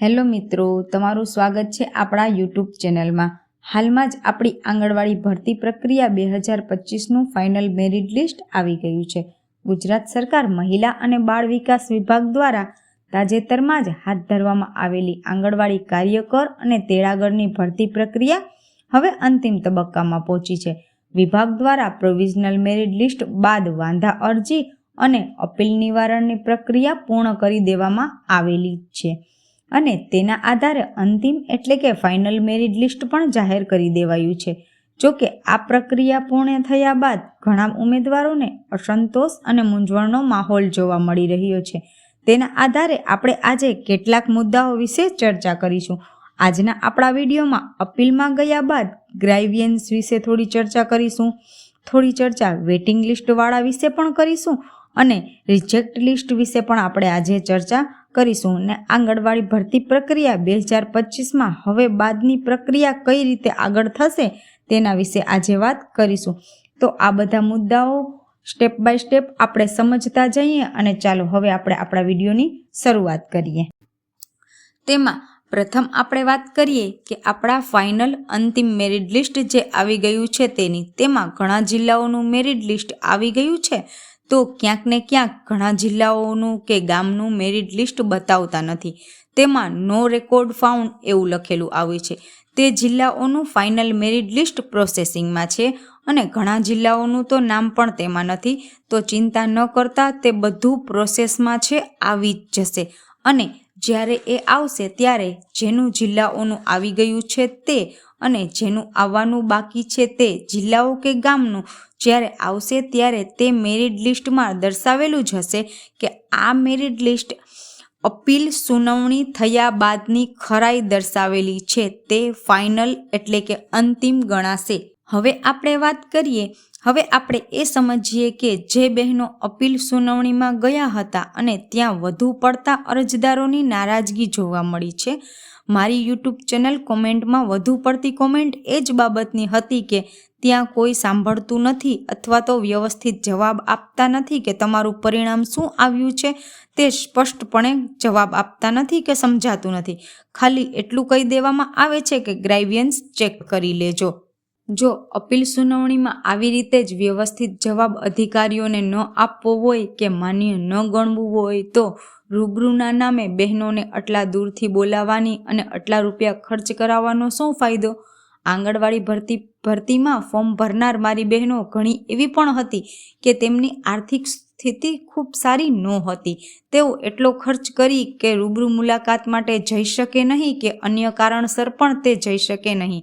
Hello મિત્રો, તમારું સ્વાગત છે આપણા યુટ્યુબ ચેનલમાં. હાલમાં જ આપણી આંગણવાડી ભરતી પ્રક્રિયા બે હજાર પચીસનું ફાઇનલ મેરિટ લિસ્ટ આવી ગયું છે. ગુજરાત સરકાર મહિલા અને બાળ વિકાસ વિભાગ દ્વારા તાજેતરમાં જ હાથ ધરવામાં આવેલી આંગણવાડી કાર્યકર અને તેડાગરની ભરતી પ્રક્રિયા હવે અંતિમ તબક્કામાં પહોંચી છે. વિભાગ દ્વારા પ્રોવિઝનલ મેરિટ લિસ્ટ બાદ વાંધા અરજી અને અપીલ નિવારણની પ્રક્રિયા પૂર્ણ કરી દેવામાં આવેલી છે. અને તેના આધારે અંતિમ એટલે કે ફાઇનલ મેરિટ લિસ્ટ પણ જાહેર કરી દેવાયું છે. જો કે આ પ્રક્રિયા પૂર્ણ થયા બાદ ઘણા ઉમેદવારોને અસંતોષ અને મૂંઝવણનો માહોલ જોવા મળી રહ્યો છે. તેના આધારે આપણે આજે કેટલાક મુદ્દાઓ વિશે ચર્ચા કરીશું. આજના આપણા વિડીયોમાં અપીલમાં ગયા બાદ ગ્રાઇવિયન્સ વિશે થોડી ચર્ચા કરીશું. થોડી ચર્ચા વેટિંગ લિસ્ટવાળા વિશે પણ કરીશું અને રિજેક્ટ લિસ્ટ વિશે પણ આપણે આજે ચર્ચા કરીશું અને આંગણવાડી ભરતી પ્રક્રિયા બે હજાર પચીસમાં હવે બાદની પ્રક્રિયા કઈ રીતે આગળ થશે તેના વિશે આજે વાત કરીશું. તો આ બધા મુદ્દાઓ સ્ટેપ બાય સ્ટેપ આપણે સમજતા જઈએ અને ચાલો હવે આપણે આપણા વિડીયોની શરૂઆત કરીએ. તેમાં પ્રથમ આપણે વાત કરીએ કે આપણા ફાઇનલ અંતિમ મેરિટ લિસ્ટ જે આવી ગયું છે તેની. તેમાં ઘણા જિલ્લાઓનું મેરિટ લિસ્ટ આવી ગયું છે. તો ક્યાંક ને ક્યાંક ઘણા જિલ્લાઓનું કે ગામનું મેરિટ લિસ્ટ બતાવતા નથી. તેમાં નો રેકોર્ડ ફાઉન્ડ એવું લખેલું આવે છે. તે જિલ્લાઓનું ફાઇનલ મેરિટ લિસ્ટ પ્રોસેસિંગમાં છે અને ઘણા જિલ્લાઓનું તો નામ પણ તેમાં નથી. તો ચિંતા ન કરતા તે બધું પ્રોસેસમાં છે, આવી જ જશે. અને જ્યારે એ આવશે ત્યારે જેનું જિલ્લાઓનું આવી ગયું છે તે અને જેનું આવવાનું બાકી છે તે જિલ્લાઓ કે ગામનું, જ્યારે આવશે ત્યારે તે મેરિટ લિસ્ટમાં દર્શાવેલું જ હશે કે આ મેરિટ લિસ્ટ અપીલ સુનાવણી થયા બાદની ખરાઈ દર્શાવેલી છે તે ફાઇનલ એટલે કે અંતિમ ગણાશે. હવે આપણે વાત કરીએ હવે આપણે એ સમજીએ કે જે બહેનો અપીલ સુનાવણીમાં ગયા હતા અને ત્યાં વધુ પડતા અરજદારોની નારાજગી જોવા મળી છે, મારી યુટ્યુબ ચેનલ કોમેન્ટમાં વધુ પડતી કોમેન્ટ એ જ બાબતની હતી કે ત્યાં કોઈ સાંભળતું નથી અથવા તો વ્યવસ્થિત જવાબ આપતા નથી કે તમારું પરિણામ શું આવ્યું છે તે સ્પષ્ટપણે જવાબ આપતા નથી કે સમજાતું નથી. ખાલી એટલું કહી દેવામાં આવે છે કે ગ્રાઇવિયન્સ ચેક કરી લેજો. જો અપીલ સુનાવણીમાં આવી રીતે જ વ્યવસ્થિત જવાબ અધિકારીઓને ન આપવો હોય કે માન્ય ન ગણવું હોય તો રૂબરૂના નામે બહેનોને આટલા દૂરથી બોલાવવાની અને આટલા રૂપિયા ખર્ચ કરાવવાનો શું ફાયદો? આંગણવાડી ભરતી, ભરતીમાં ફોર્મ ભરનાર મારી બહેનો ઘણી એવી પણ હતી કે તેમની આર્થિક સ્થિતિ ખૂબ સારી નહોતી. તેઓ એટલો ખર્ચ કરી કે રૂબરૂ મુલાકાત માટે જઈ શકે નહીં કે અન્ય કારણસર પણ તે જઈ શકે નહીં.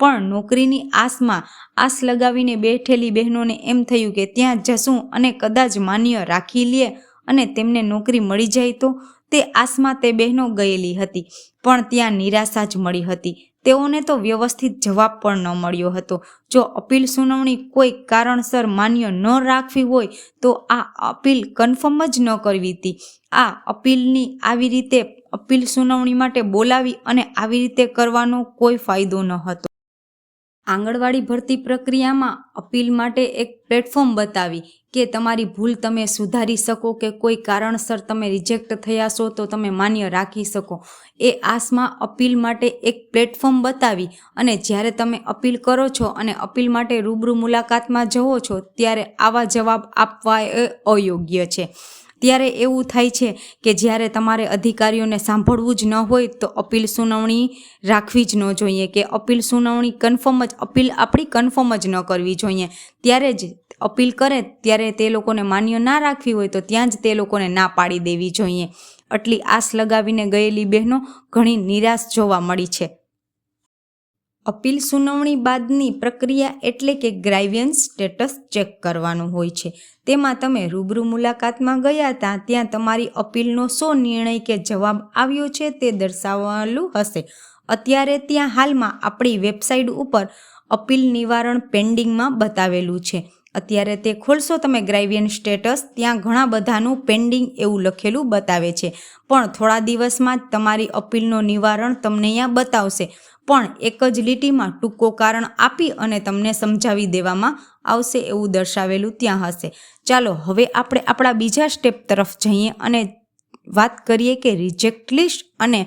પણ નોકરીની આસમાં આસ લગાવીને બેઠેલી બહેનોને એમ થયું કે ત્યાં જશું અને કદાચ માન્ય રાખી લે અને તેમને નોકરી મળી જાય તો તે આસમાં તે બહેનો ગયેલી હતી. પણ ત્યાં નિરાશા જ મળી હતી. તેઓને તો વ્યવસ્થિત જવાબ પણ ન મળ્યો હતો. જો અપીલ સુનાવણી કોઈ કારણસર માન્ય ન રાખવી હોય તો આ અપીલ કન્ફર્મ જ ન કરવી હતી. આ અપીલની આવી રીતે અપીલ સુનાવણી માટે બોલાવી અને આવી રીતે કરવાનો કોઈ ફાયદો ન હતો. આંગણવાડી ભરતી પ્રક્રિયામાં અપીલ માટે એક પ્લેટફોર્મ બતાવી કે તમારી ભૂલ તમે સુધારી શકો કે કોઈ કારણસર તમે રિજેક્ટ થયા છો તો તમે માન્ય રાખી શકો. એ આસમાં અપીલ માટે એક પ્લેટફોર્મ બતાવી અને જ્યારે તમે અપીલ કરો છો અને અપીલ માટે રૂબરૂ મુલાકાતમાં જવો છો ત્યારે આવા જવાબ આપવા એ અયોગ્ય છે. ત્યારે એવું થાય છે કે જ્યારે તમારે અધિકારીઓને સાંભળવું જ ન હોય તો અપીલ સુનાવણી રાખવી જ ન જોઈએ કે અપીલ સુનાવણી કન્ફર્મ જ, અપીલ આપણી કન્ફર્મ જ ન કરવી જોઈએ. ત્યારે જ અપીલ કરે, ત્યારે તે લોકોને માન્ય ના રાખવી હોય તો ત્યાં જ તે લોકોને ના પાડી દેવી જોઈએ. આટલી આશ લગાવીને ગયેલી બહેનો ઘણી નિરાશ જોવા મળી છે. અપીલ સુનાવણી બાદની પ્રક્રિયા એટલે કે ગ્રાઇવિયન્સ સ્ટેટસ ચેક કરવાનું હોય છે. તેમાં તમે રૂબરૂ મુલાકાતમાં ગયા હતા, ત્યાં તમારી અપીલનો શો નિર્ણય કે જવાબ આવ્યો છે તે દર્શાવવાનું હશે. અત્યારે ત્યાં હાલમાં આપણી વેબસાઇટ ઉપર અપીલ નિવારણ પેન્ડિંગમાં બતાવેલું છે. અત્યારે તે ખોલશો તમે ગ્રાઇવિયન સ્ટેટસ, ત્યાં ઘણા બધાનું પેન્ડિંગ એવું લખેલું બતાવે છે. પણ થોડા દિવસમાં જ તમારી અપીલનું નિવારણ તમને અહીંયા બતાવશે. પણ એક જ લીટીમાં ટૂંકો કારણ આપી અને તમને સમજાવી દેવામાં આવશે એવું દર્શાવેલું ત્યાં હશે. ચાલો, હવે આપણે આપણા બીજા સ્ટેપ તરફ જઈએ અને વાત કરીએ કે રિજેક્ટ લિસ્ટ અને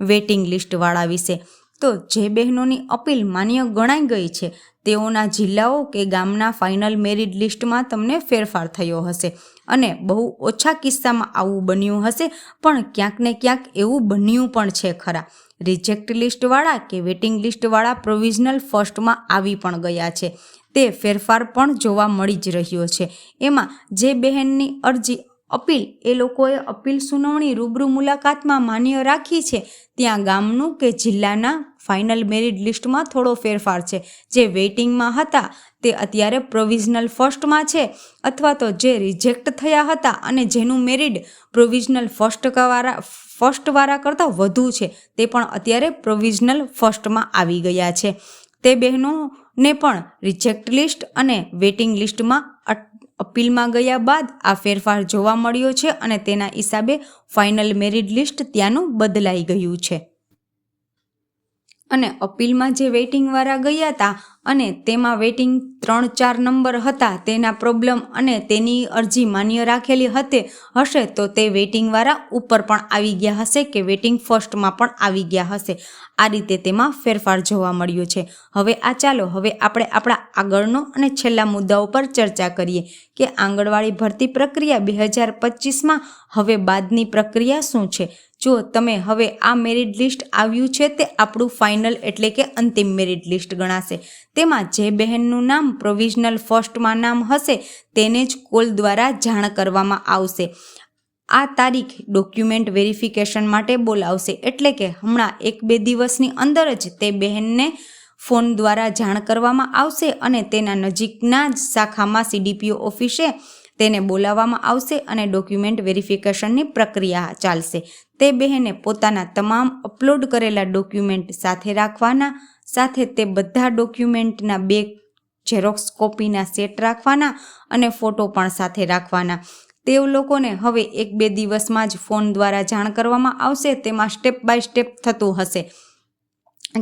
વેટિંગ લિસ્ટવાળા વિશે. તો જે બહેનોની અપીલ માન્ય ગણાઈ ગઈ છે, તેઓના જિલ્લાઓ કે ગામના ફાઇનલ મેરિટ લિસ્ટમાં તમને ફેરફાર થયો હશે અને બહુ ઓછા કિસ્સામાં આવું બન્યું હશે, પણ ક્યાંક ને ક્યાંક એવું બન્યું પણ છે ખરા. રિજેક્ટ લિસ્ટવાળા કે વેટિંગ લિસ્ટવાળા પ્રોવિઝનલ ફર્સ્ટમાં આવી પણ ગયા છે. તે ફેરફાર પણ જોવા મળી જ રહ્યો છે. એમાં જે બહેનની અરજી અપીલ, એ લોકોએ અપીલ સુનાવણી રૂબરૂ મુલાકાતમાં માન્ય રાખી છે. ત્યાં ગામનું કે જિલ્લાના ફાઇનલ મેરિટ લિસ્ટમાં થોડો ફેરફાર છે. જે વેઇટિંગમાં હતા, તે અત્યારે પ્રોવિઝનલ ફર્સ્ટમાં છે અથવા તો જે રિજેક્ટ થયા હતા અને જેનું મેરિટ પ્રોવિઝનલ ફર્સ્ટ વાળા ફર્સ્ટવાળા કરતાં વધુ છે, તે પણ અત્યારે પ્રોવિઝનલ ફર્સ્ટમાં આવી ગયા છે. તે બહેનોને પણ રિજેક્ટ લિસ્ટ અને વેટિંગ લિસ્ટમાં અપીલમાં ગયા બાદ આ ફેરફાર જોવા મળ્યો છે અને તેના હિસાબે ફાઇનલ મેરિટ લિસ્ટ ત્યાંનું બદલાઈ ગયું છે. અને અપીલમાં જે વેઇટિંગવાળા ગયા હતા અને તેમાં વેઇટિંગ ત્રણ ચાર નંબર હતા, તેના પ્રોબ્લેમ અને તેની અરજી માન્ય રાખેલી હતી, હશે તો તે વેઇટિંગવાળા ઉપર પણ આવી ગયા હશે કે વેઇટિંગ ફર્સ્ટમાં પણ આવી ગયા હશે. આ રીતે તેમાં ફેરફાર જોવા મળ્યો છે. હવે આ ચાલો, હવે આપણે આપણા આગળનો અને છેલ્લા મુદ્દાઓ પર ચર્ચા કરીએ કે આંગણવાડી ભરતી પ્રક્રિયા બે હજાર પચીસમાં હવે બાદની પ્રક્રિયા શું છે? જો તમે હવે આ મેરિટ લિસ્ટ આવ્યું છે, તે આપણું ફાઇનલ એટલે કે અંતિમ મેરિટ લિસ્ટ ગણાશે. તેમાં જે બહેનનું નામ પ્રોવિઝનલ ફર્સ્ટમાં નામ હશે, તેને જ કોલ દ્વારા જાણ કરવામાં આવશે. આ તારીખ ડોક્યુમેન્ટ વેરિફિકેશન માટે બોલાવશે, એટલે કે હમણાં એક બે દિવસની અંદર જ તે બહેનને ફોન દ્વારા જાણ કરવામાં આવશે અને તેના નજીકના જ શાખામાં સીડીપીઓ ઓફિસે તેને બોલાવવામાં આવશે અને ડોક્યુમેન્ટ વેરિફિકેશનની પ્રક્રિયા ચાલશે. તે બહેને પોતાના તમામ અપલોડ કરેલા ડોક્યુમેન્ટ સાથે રાખવાના, સાથે તે બધા ડોક્યુમેન્ટના બે ઝેરોક્સ કોપીના સેટ રાખવાના અને ફોટો પણ સાથે રાખવાના. તેઓ લોકોને હવે એક બે દિવસમાં જ ફોન દ્વારા જાણ કરવામાં આવશે, તેમાં સ્ટેપ બાય સ્ટેપ થતું હશે.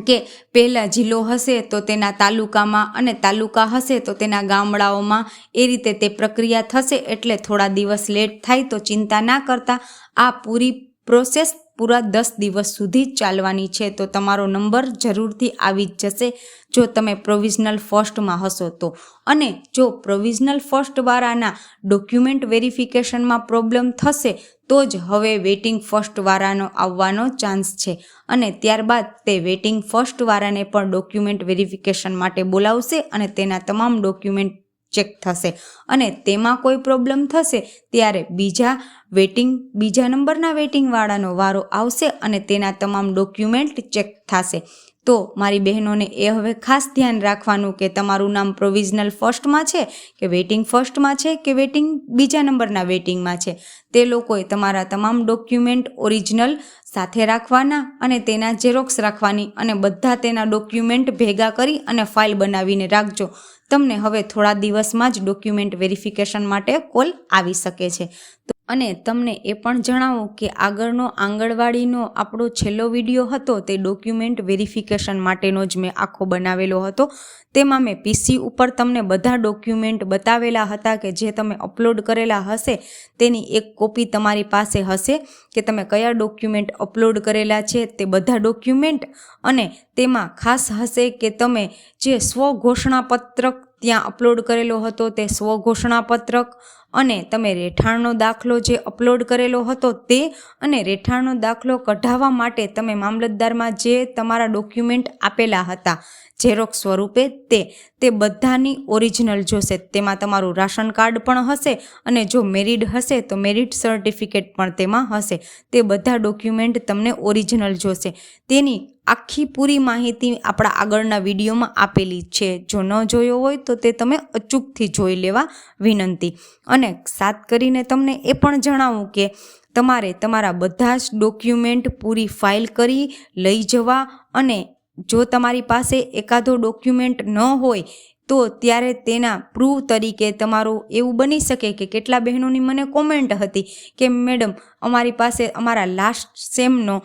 કે પહેલાં જિલ્લો હશે તો તેના તાલુકામાં અને તાલુકા હશે તો તેના ગામડાઓમાં એ રીતે તે પ્રક્રિયા થશે એટલે થોડા દિવસ લેટ થાય તો ચિંતા ના કરતા આ પૂરી પ્રોસેસ પૂરા દસ દિવસ સુધી જ ચાલવાની છે, તો તમારો નંબર જરૂરથી આવી જ જશે, જો તમે પ્રોવિઝનલ ફર્સ્ટમાં હશો તો. અને જો પ્રોવિઝનલ ફર્સ્ટવાળાના ડોક્યુમેન્ટ વેરિફિકેશનમાં પ્રોબ્લેમ થશે, તો જ હવે વેઇટિંગ ફર્સ્ટવાળાનો આવવાનો ચાન્સ છે. અને ત્યારબાદ તે વેઇટિંગ ફર્સ્ટવાળાને પણ ડોક્યુમેન્ટ વેરિફિકેશન માટે બોલાવશે અને તેના તમામ ડોક્યુમેન્ટ ચેક થશે અને તેમાં કોઈ પ્રોબ્લેમ થશે ત્યારે બીજા વેટિંગ, બીજા નંબરના વેટિંગવાળાનો વારો આવશે અને તેના તમામ ડોક્યુમેન્ટ ચેક થશે. તો મારી બહેનોને એ હવે ખાસ ધ્યાન રાખવાનું કે તમારું નામ પ્રોવિઝનલ ફર્સ્ટમાં છે કે વેટિંગ ફર્સ્ટમાં છે કે વેટિંગ બીજા નંબરના વેટિંગમાં છે? તે લોકોએ તમારા તમામ ડોક્યુમેન્ટ ઓરિજિનલ સાથે રાખવાના અને તેના ઝેરોક્સ રાખવાની અને બધા તેના ડોક્યુમેન્ટ ભેગા કરી અને ફાઇલ બનાવીને રાખજો. તમને હવે થોડા દિવસમાં જ ડોક્યુમેન્ટ વેરિફિકેશન માટે કોલ આવી શકે છે. અને તમને એ પણ જણાવું કે આગળનો આંગણવાડીનો આપણો છેલ્લો વીડિયો હતો તે ડોક્યુમેન્ટ વેરિફિકેશન માટેનો જ મેં આખો બનાવેલો હતો. તેમાં મેં પીસી ઉપર તમને બધા ડોક્યુમેન્ટ બતાવેલા હતા કે જે તમે અપલોડ કરેલા હશે તેની એક કોપી તમારી પાસે હશે કે તમે કયા ડોક્યુમેન્ટ અપલોડ કરેલા છે તે બધા ડોક્યુમેન્ટ અને તેમાં ખાસ હશે કે તમે જે સ્વઘોષણાપત્રક ત્યાં અપલોડ કરેલો હતો તે સ્વઘોષણાપત્રક. અને તમે રહેઠાણનો દાખલો જે અપલોડ કરેલો હતો તે અને રહેઠાણનો દાખલો કઢાવવા માટે તમે મામલતદારમાં જે તમારા ડોક્યુમેન્ટ આપેલા હતા ઝેરોક્ષ સ્વરૂપે તે તે બધાની ઓરિજિનલ જોશે. તેમાં તમારું રાશન કાર્ડ પણ હશે અને જો મેરિડ હશે તો મેરિટ સર્ટિફિકેટ પણ તેમાં હશે. તે બધા ડોક્યુમેન્ટ તમને ઓરિજિનલ જોશે. તેની આખી પૂરી માહિતી આપણા આગળના વિડીયોમાં આપેલી છે. જો ન જોયો હોય તો તે તમે અચૂકથી જોઈ લેવા વિનંતી. અને સાત કરીને તમને એ પણ જણાવું કે તમારે તમારા બધા જ ડોક્યુમેન્ટ પૂરી ફાઇલ કરી લઈ જવા અને જો તમારી પાસે એકાદો ડોક્યુમેન્ટ ન હોય તો ત્યારે તેના પ્રૂવ તરીકે તમારું એવું બની શકે કે કેટલા બહેનોની મને કોમેન્ટ હતી કે, મેડમ, અમારી પાસે અમારા લાસ્ટ સેમનો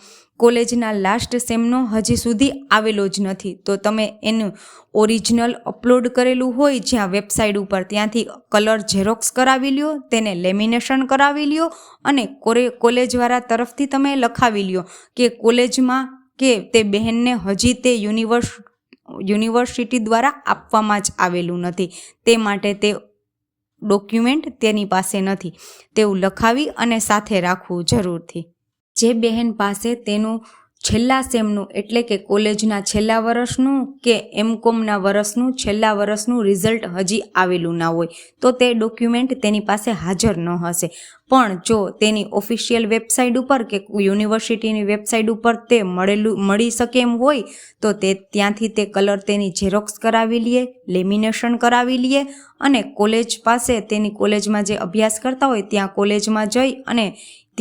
કોલેજના લાસ્ટ સેમનો હજી સુધી આવેલો જ નથી. તો તમે એનું ઓરિજિનલ અપલોડ કરેલું હોય જ્યાં વેબસાઇટ ઉપર ત્યાંથી કલર ઝેરોક્સ કરાવી લ્યો, તેને લેમિનેશન કરાવી લ્યો અને કોરે કોલેજવાળા તરફથી તમે લખાવી લ્યો કે કોલેજમાં કે તે બહેનને હજી તે યુનિવર્સ, યુનિવર્સિટી દ્વારા આપવામાં જ આવેલું નથી. તે માટે તે ડોક્યુમેન્ટ તેની પાસે નથી. તેવું લખાવી અને સાથે રાખવું જરૂરથી. જે બહેન પાસે તેનું છેલ્લા સેમનું એટલે કે કોલેજના છેલ્લા વર્ષનું કે એમકોમના વર્ષનું છેલ્લા વર્ષનું રિઝલ્ટ હજી આવેલું ના હોય, તો તે ડોક્યુમેન્ટ તેની પાસે હાજર ન હશે. પણ જો તેની ઓફિશિયલ વેબસાઇટ ઉપર કે યુનિવર્સિટીની વેબસાઇટ ઉપર તે મળેલું, મળી શકે એમ હોય, તો તે ત્યાંથી તે કલર તેની ઝેરોક્સ કરાવી લઈએ લેમિનેશન કરાવી લઈએ અને કોલેજ પાસે તેની કોલેજમાં જે અભ્યાસ કરતા હોય, ત્યાં કોલેજમાં જઈ અને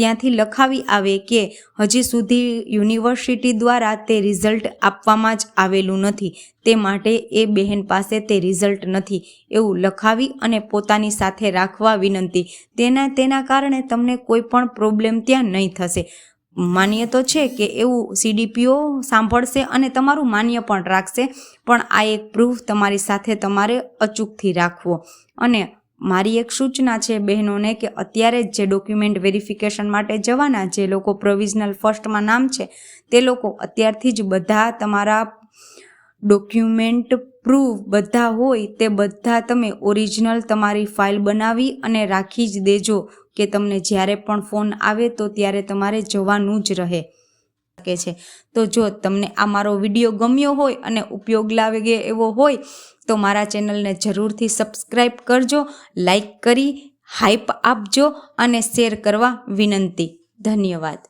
ત્યાંથી લખાવી આવે કે હજી સુધી યુનિવર્સિટી દ્વારા તે રિઝલ્ટ આપવામાં જ આવેલું નથી. તે માટે એ બહેન પાસે તે રિઝલ્ટ નથી. એવું લખાવી અને પોતાની સાથે રાખવા વિનંતી. તેના તેના કારણે તમને કોઈ પણ પ્રોબ્લેમ ત્યાં નહીં થશે. માન્ય તો છે કે એવું સીડીપીઓ સાંભળશે અને તમારું માન્ય પણ રાખશે, પણ આ એક પ્રૂફ તમારી સાથે તમારે અચૂકથી રાખવો. અને મારી એક સૂચના છે બહેનોને કે અત્યારે જ જે ડોક્યુમેન્ટ વેરિફિકેશન માટે જવાના, જે લોકો પ્રોવિઝનલ ફર્સ્ટમાં નામ છે, તે લોકો અત્યારથી જ બધા તમારા ડોક્યુમેન્ટ પ્રૂફ બધા હોય તે બધા તમે ઓરિજિનલ તમારી ફાઇલ બનાવી અને રાખી જ દેજો કે તમને જ્યારે પણ ફોન આવે તો ત્યારે તમારે જવાનું જ રહે. શકે છે. તો જો તમને આ મારો વીડિયો ગમ્યો હોય અને ઉપયોગ લાગે એવો હોય, તો મારા ચેનલને જરૂરથી સબસ્ક્રાઈબ કરજો લાઈક કરી હાઈપ આપજો અને શેર કરવા વિનંતી. ધન્યવાદ.